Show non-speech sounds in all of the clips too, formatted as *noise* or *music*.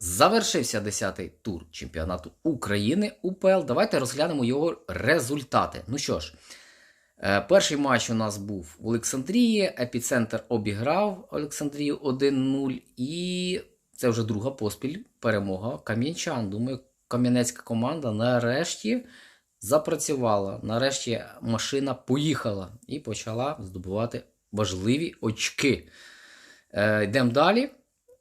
Завершився 10-й тур чемпіонату України УПЛ. Давайте розглянемо його результати. Ну що ж, е, перший матч у нас був в Олександрії. Епіцентр обіграв Олександрію 1-0. І це вже друга поспіль перемога Кам'янчан. Думаю, кам'янецька команда нарешті запрацювала. Нарешті машина поїхала і почала здобувати важливі очки. Е, йдемо далі.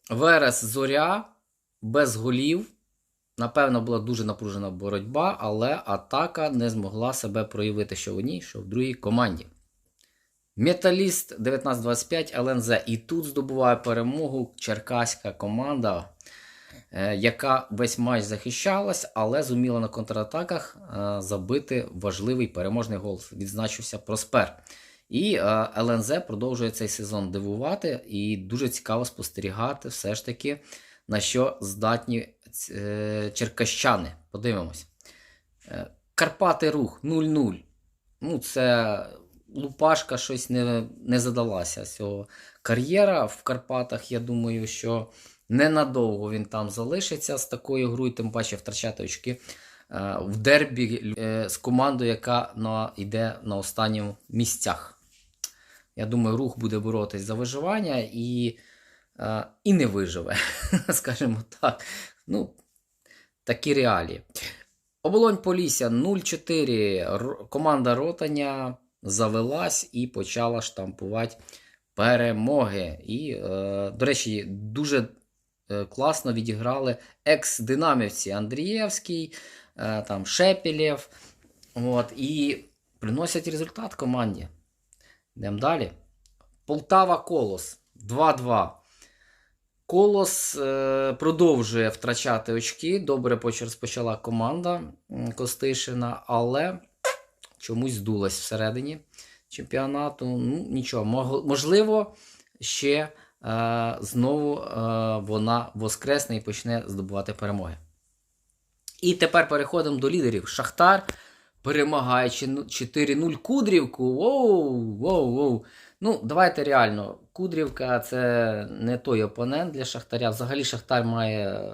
Верес Зоря без голів. Напевно, була дуже напружена боротьба, але атака не змогла себе проявити, що в одній, що в другій команді. Металіст 1925 ЛНЗ. І тут здобуває перемогу черкаська команда, е, яка весь матч захищалась, але зуміла на контратаках е, забити важливий переможний гол. Відзначився Проспер. І е, ЛНЗ продовжує цей сезон дивувати, і дуже цікаво спостерігати все ж таки, на що здатні е, черкащани. Подивимось. Е, Карпати рух 0-0. Ну, це Лупашка щось не, не задалася цього кар'єра в Карпатах. Я думаю, що ненадовго він там залишиться з такою грою, тим паче втрачати очки е, в дербі з командою, яка на, йде на останніх місцях. Я думаю, рух буде боротись за виживання і, і не виживе, *laughs* скажімо так. Ну, такі реалії. Оболонь Полісся 0-4. Команда Ротаня завелась і почала штампувати перемоги. І, е, до речі, дуже е, класно відіграли екс-динамівці Андрієвський, е, там Шепелєв. От, і приносять результат команді. Йдемо далі. Полтава Колос 2-2. Колос е, продовжує втрачати очки. Добре поч- розпочала команда Костишина, але чомусь здулась всередині чемпіонату. Ну, нічого, можливо, ще е, знову е, вона воскресне і почне здобувати перемоги. І тепер переходимо до лідерів. Шахтар перемагає 4-0 Кудрівку. Воу, воу, воу. Ну, давайте реально. Кудрівка це не той опонент для Шахтаря. Взагалі Шахтар має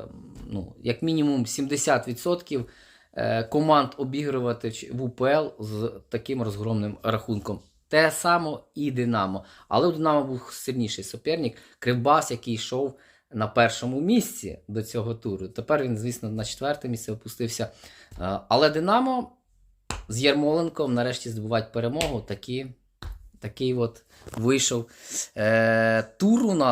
ну, як мінімум 70% е, команд обігрувати в УПЛ з таким розгромним рахунком. Те саме і Динамо. Але у Динамо був сильніший суперник Кривбас, який йшов на першому місці до цього туру. Тепер він, звісно, на четверте місце опустився. Е, Але Динамо з Ярмоленком нарешті здобувають перемогу. Такі, такий от вийшов е, тур у нас.